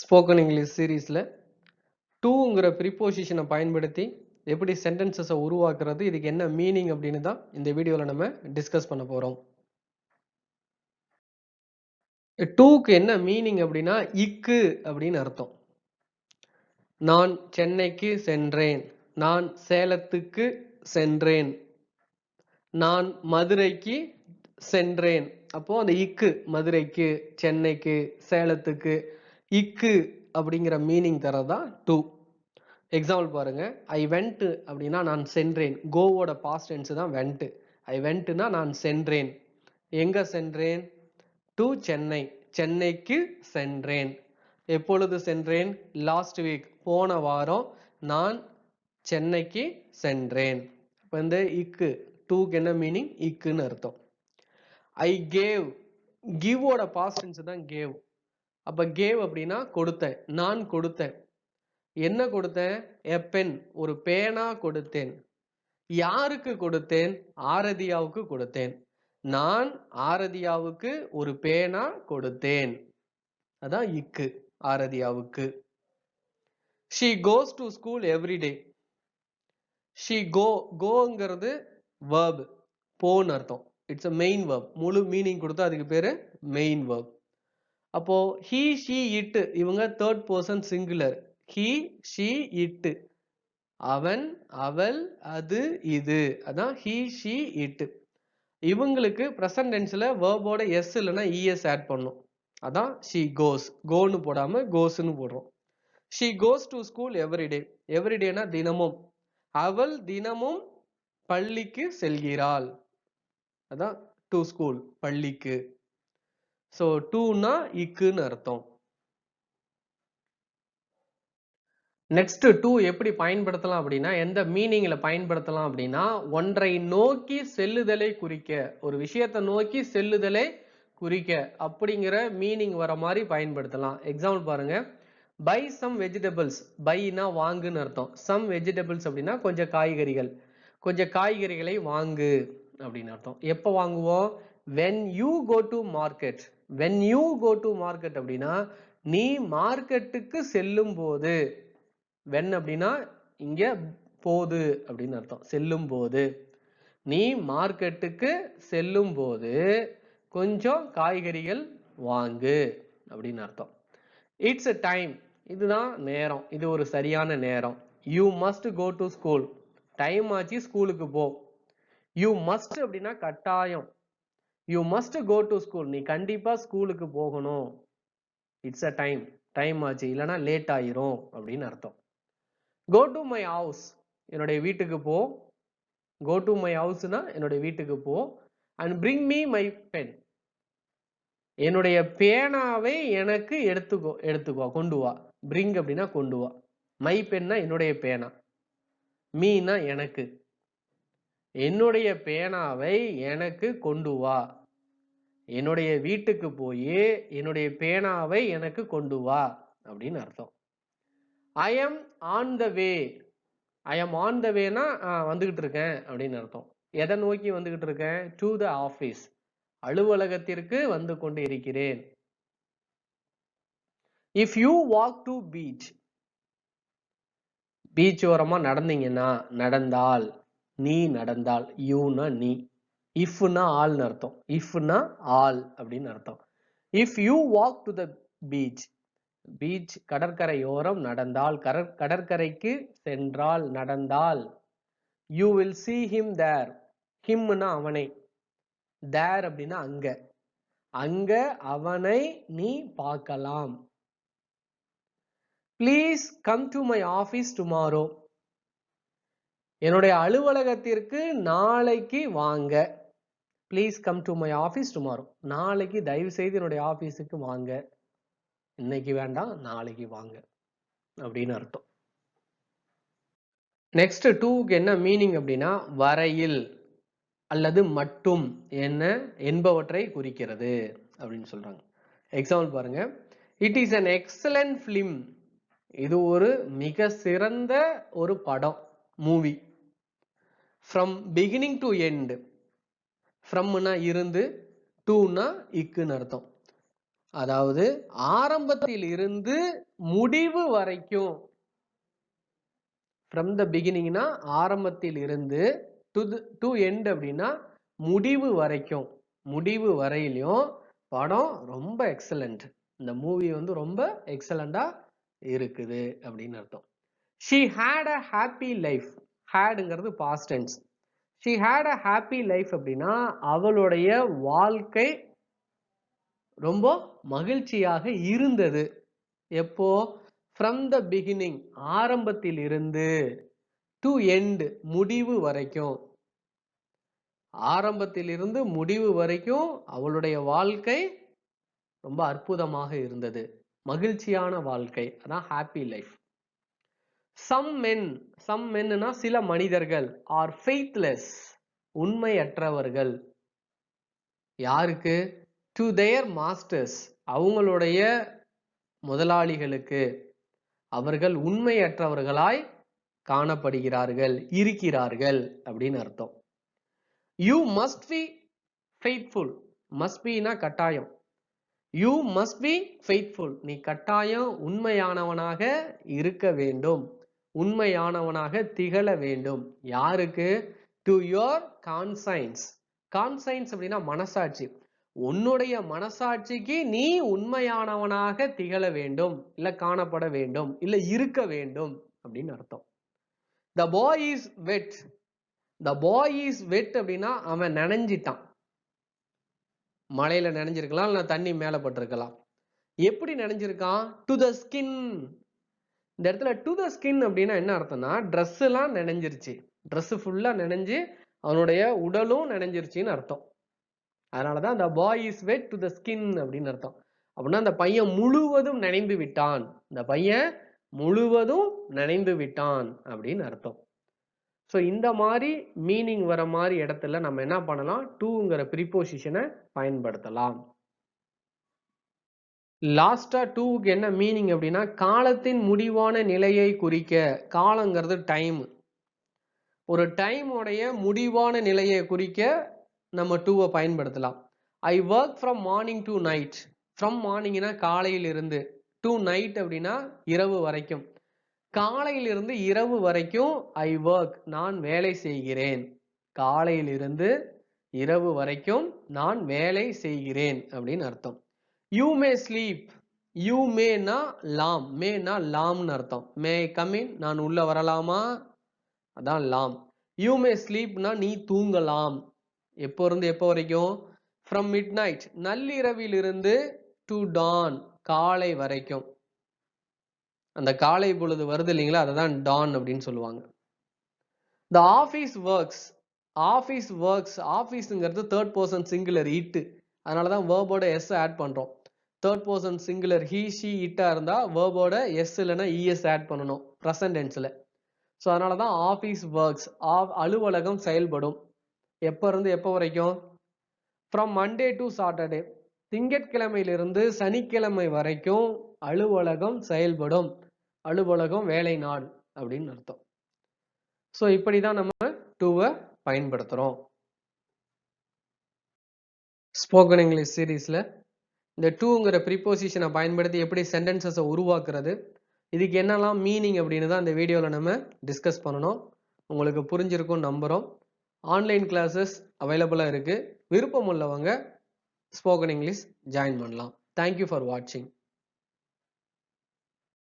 Spoken English சீரீஸில் டூங்கிற ப்ரிப்போசிஷனை பயன்படுத்தி எப்படி சென்டென்சஸை உருவாக்குறது இதுக்கு என்ன மீனிங் அப்படின்னு தான் இந்த வீடியோவில் நம்ம டிஸ்கஸ் பண்ண போகிறோம் டூக்கு என்ன மீனிங் அப்படின்னா இக்கு அப்படின்னு அர்த்தம். நான் சென்னைக்கு சென்றேன். நான் சேலத்துக்கு சென்றேன். நான் மதுரைக்கு சென்றேன். அப்போ அந்த இக்கு மதுரைக்கு சென்னைக்கு சேலத்துக்கு இக்கு அப்படிங்கிற மீனிங் தரதான் டூ எக்ஸாம்பிள் பாருங்க. ஐ வென்ட்டு அப்படின்னா நான் சென்றேன். கோவோட பாஸ்ட் டென்ஸ் தான் வென்ட்டு ஐ வென்ட்டுனா நான் சென்றேன். எங்க சென்றேன்? டு சென்னை. சென்னைக்கு சென்றேன். எப்பொழுது சென்றேன்? லாஸ்ட் வீக் போன வாரம் நான் சென்னைக்கு சென்றேன். இப்போ இந்த இக்கு. டூக்கு என்ன மீனிங் இக்குன்னு அர்த்தம். ஐ கேவ் கிவோட பாஸ்ட் டென்ஸ் தான் கேவ் அப்போ கேவ் அப்படின்னா கொடுத்தேன். நான் கொடுத்தேன். என்ன கொடுத்தேன்? எ பென் ஒரு பேனா கொடுத்தேன். யாருக்கு கொடுத்தேன்? ஆரதியாவுக்கு கொடுத்தேன். நான் ஆரதியாவுக்கு ஒரு பேனா கொடுத்தேன். அதான் இக்கு ஆரதியாவுக்கு. She goes to school everyday she go கோங்கிறது verb போன்னு அர்த்தம். இட்ஸ் அ மெயின் வேர்ப் முழு மீனிங் கொடுத்தா அதுக்கு பேர் மெயின் வேர்ப் அப்போ ஹீ ஷீ இட்டு இவங்க third person singular he she it அவன் அவள் அது இது. அதான் ஹீ ஷீ இட்டு இவங்களுக்கு ப்ரெசன்ட் டென்ஸ்ல வேர்போட எஸ் இல்லைன்னா இஎஸ் ஆட் பண்ணும். அதான் ஷீ கோஸ் கோன்னு போடாமல் கோஸ்ன்னு போடுறோம். She goes to school everyday எவ்ரிடேனா தினமும். அவள் தினமும் பள்ளிக்கு செல்கிறாள். அதான் டு ஸ்கூல் பள்ளிக்கு. ஸோ டூனா இக்குன்னு அர்த்தம். நெக்ஸ்ட் டூ எப்படி பயன்படுத்தலாம் அப்படின்னா எந்த மீனிங்ல பயன்படுத்தலாம் அப்படின்னா ஒன்றை நோக்கி செல்லுதலை குறிக்க ஒரு விஷயத்தை நோக்கி செல்லுதலை குறிக்க அப்படிங்கிற மீனிங் வர மாதிரி பயன்படுத்தலாம். எக்ஸாம்பிள் பாருங்க. பை சம் வெஜிடபிள்ஸ் பைனா வாங்குன்னு அர்த்தம். சம் வெஜிடபிள்ஸ் அப்படின்னா கொஞ்சம் காய்கறிகள். கொஞ்சம் காய்கறிகளை வாங்கு அப்படின்னு அர்த்தம். எப்போ வாங்குவோம்? When you go to market when you go to market அப்படின்னா நீ மார்க்கெட்டுக்கு செல்லும் போது வென் அப்படின்னா இங்க போது அப்படின்னு அர்த்தம். செல்லும் போது நீ மார்க்கெட்டுக்கு செல்லும் போது கொஞ்சம் காய்கறிகள் வாங்கு அப்படின்னு அர்த்தம். இட்ஸ் அ டைம் இதுதான் நேரம். இது ஒரு சரியான நேரம். You must go to school time ஆச்சு ஸ்கூலுக்கு போ. யூ மஸ்ட் அப்படின்னா கட்டாயம். You must go to school நீ கண்டிப்பாக ஸ்கூலுக்கு போகணும். இட்ஸ் அ டைம் டைம் ஆச்சு. இல்லைன்னா லேட் ஆயிரும் அப்படின்னு அர்த்தம். கோ டு மை ஹவுஸ் என்னுடைய வீட்டுக்கு போ. கோ டு மை ஹவுஸ்னா என்னுடைய வீட்டுக்கு போ. And bring me my pen என்னுடைய பேனாவை எனக்கு எடுத்துக்கோ எடுத்துக்கோ கொண்டு வா. பிரிங் அப்படின்னா கொண்டு வா. மை பென்னா என்னுடைய பேனா. மீனா எனக்கு. என்னுடைய பேனாவை எனக்கு கொண்டு வா. என்னுடைய வீட்டுக்கு போய் என்னுடைய பேனாவை எனக்கு கொண்டு வா அப்படின்னு அர்த்தம். I am on the way I am on the வேனா வந்துக்கிட்டு இருக்கேன் அப்படின்னு அர்த்தம். எதை நோக்கி வந்துக்கிட்டு இருக்கேன்? டு த ஆஃபீஸ் அலுவலகத்திற்கு வந்து கொண்டு இருக்கிறேன். If you walk to beach beach ஓரமாக நடந்தீங்கன்னா நடந்தால் நீ நடந்தால் யூனா நீ. இஃப்னா ஆல்னு அர்த்தம். இஃப்னா ஆல் அப்படின்னு அர்த்தம். If you walk to the beach beach கடற்கரையோரம் நடந்தால் கடற் கடற்கரைக்கு சென்றால் நடந்தால் you will see him there ஹிம்னா அவனை. தேர் அப்படின்னா அங்க. அங்க அவனை நீ பார்க்கலாம். Please come to my office tomorrow என்னுடைய அலுவலகத்திற்கு நாளைக்கு வாங்க. Please come to my office tomorrow நாளைக்கு தயவு செய்து என்னுடைய ஆஃபீஸுக்கு வாங்க. இன்னைக்கு வேண்டாம் நாளைக்கு வாங்க. அப்படின்னு அர்த்தம். நெக்ஸ்ட் டூக்கு என்ன மீனிங் அப்படின்னா வரையில் அல்லது மட்டும் என்ன என்பவற்றை குறிக்கிறது அப்படின்னு சொல்றாங்க. எக்ஸாம்பிள் பாருங்க. It is an excellent film இது ஒரு மிக சிறந்த ஒரு படம் movie from beginning to end ஃப்ரம்னா இருந்து டூனா இக்குன்னு அர்த்தம். அதாவது ஆரம்பத்தில் இருந்து முடிவு வரைக்கும். ஃப்ரம் த பிகினிங்னா ஆரம்பத்தில் இருந்து டு டு எண்ட் அப்படின்னா முடிவு வரைக்கும். முடிவு வரையிலையும் படம் ரொம்ப எக்ஸலண்ட் இந்த மூவி வந்து ரொம்ப எக்ஸலண்டா இருக்குது அப்படின்னு அர்த்தம். She had a happy life ஹேடுங்கிறது past tense she had a happy life அப்படின்னா அவளுடைய வாழ்க்கை ரொம்ப மகிழ்ச்சியாக இருந்தது. எப்போ? ஃப்ரம் த பிகினிங் ஆரம்பத்தில் இருந்து டு எண்ட் முடிவு வரைக்கும். ஆரம்பத்தில் இருந்து முடிவு வரைக்கும் அவளுடைய வாழ்க்கை ரொம்ப அற்புதமாக இருந்தது. மகிழ்ச்சியான வாழ்க்கை அதான் happy life some men some மென்னா சில மனிதர்கள் ஆர் ஃபெய்த்லெஸ் உண்மையற்றவர்கள். யாருக்கு? டு தேர் மாஸ்டர்ஸ் அவங்களுடைய முதலாளிகளுக்கு. அவர்கள் உண்மையற்றவர்களாய் காணப்படுகிறார்கள் இருக்கிறார்கள் அப்படின்னு அர்த்தம். You must be faithful must பினா கட்டாயம். யூ மஸ்ட் பி ஃபெய்த்ஃபுல் நீ கட்டாயம் உண்மையானவனாக இருக்க வேண்டும். உண்மையானவனாக திகழ வேண்டும். யாருக்கு? டு யோர் கான்சைன்ஸ் கான்சைன்ஸ் அப்படின்னா மனசாட்சி. உன்னுடைய மனசாட்சிக்கு நீ உண்மையானவனாக திகழ வேண்டும். இல்ல காணப்பட வேண்டும். இல்ல இருக்க வேண்டும் அப்படின்னு அர்த்தம். த பாய் is wet the bye is வெட் அப்படின்னா அவன் நனைஞ்சிட்டான். மழையில நனைஞ்சிருக்கலாம் இல்ல தண்ணி மேல பட்டிருக்கலாம். எப்படி நனைஞ்சிருக்கான்? டு த ஸ்கின் இந்த இடத்துல டு த ஸ்கின் அப்படின்னா என்ன அர்த்தம்னா ட்ரெஸ் எல்லாம் நனைஞ்சிருச்சு. ட்ரெஸ் ஃபுல்லாக நினைஞ்சு அவனுடைய உடலும் நினைஞ்சிருச்சின்னு அர்த்தம். அதனாலதான் அந்த boy is wet to the skin அப்படின்னு அர்த்தம். அப்படின்னா அந்த பையன் முழுவதும் நனைந்து விட்டான். இந்த பையன் முழுவதும் நனைந்து விட்டான் அப்படின்னு அர்த்தம். ஸோ இந்த மாதிரி மீனிங் வர மாதிரி இடத்துல நம்ம என்ன பண்ணலாம்? டூங்கிற ப்ரிப்போசிஷனை பயன்படுத்தலாம். லாஸ்டா டூவுக்கு என்ன மீனிங் அப்படின்னா காலத்தின் முடிவான நிலையை குறிக்க. காலங்கிறது டைம் ஒரு டைமோடைய முடிவான நிலையை குறிக்க நம்ம டூவை பயன்படுத்தலாம். I work from morning to night from மார்னிங்னா காலையிலிருந்து. டு நைட் அப்படின்னா இரவு வரைக்கும். காலையிலிருந்து இரவு வரைக்கும் ஐ ஒர்க் நான் வேலை செய்கிறேன். காலையிலிருந்து இரவு வரைக்கும் நான் வேலை செய்கிறேன் அப்படின்னு அர்த்தம். யூ மே ஸ்லீப் யூ மேனா லாம் மேனா லாம்னு அர்த்தம். மே கமின் நான் உள்ள வரலாமா? அதான் லாம். யூ மே ஸ்லீப்னா நீ தூங்கலாம். எப்போ இருந்து எப்போ வரைக்கும்? ஃப்ரம் மிட் நைட் நள்ளிரவிலிருந்து டு டான் காலை வரைக்கும். அந்த காலை பொழுது வருது இல்லைங்களா? அதை தான் டான் அப்படின்னு சொல்லுவாங்க. The office works office works ஆஃபீஸுங்கிறது third person singular it அதனால தான் வேர்போட எஸ் ஆட் பண்ணுறோம் third person singular he she இட்டாக இருந்தால் வேர்போட எஸ் இல்லைன்னா இஎஸ் ஆட் பண்ணணும் ப்ரெசன்ட் டென்ஸில் ஸோ அதனால தான் ஆஃபீஸ் ஒர்க்ஸ் அலுவலகம் செயல்படும். எப்போ இருந்து எப்போ வரைக்கும்? ஃப்ரம் மண்டே டு சாட்டர்டே திங்கட்கிழமையிலிருந்து சனிக்கிழமை வரைக்கும் அலுவலகம் செயல்படும். அலுவலகம் வேலை நாள் அப்படின்னு அர்த்தம். ஸோ இப்படி தான் நம்ம டூவை பயன்படுத்துகிறோம் ஸ்போக்கன் இங்கிலீஷ் சீரீஸில் இந்த டூங்கிற ப்ரிப்போசிஷனை பயன்படுத்தி எப்படி சென்டென்சஸை உருவாக்குறது இதுக்கு என்னெல்லாம் மீனிங் அப்படின்னு தான் இந்த வீடியோவில் நம்ம டிஸ்கஸ் பண்ணணும். உங்களுக்கு புரிஞ்சிருக்கும் நம்புகிறோம் ஆன்லைன் கிளாஸஸ் அவைலபிளாக இருக்குது விருப்பம் உள்ளவங்க ஸ்போக்கன் இங்கிலீஷ் ஜாயின் பண்ணலாம். தேங்க்யூ ஃபார் வாட்சிங்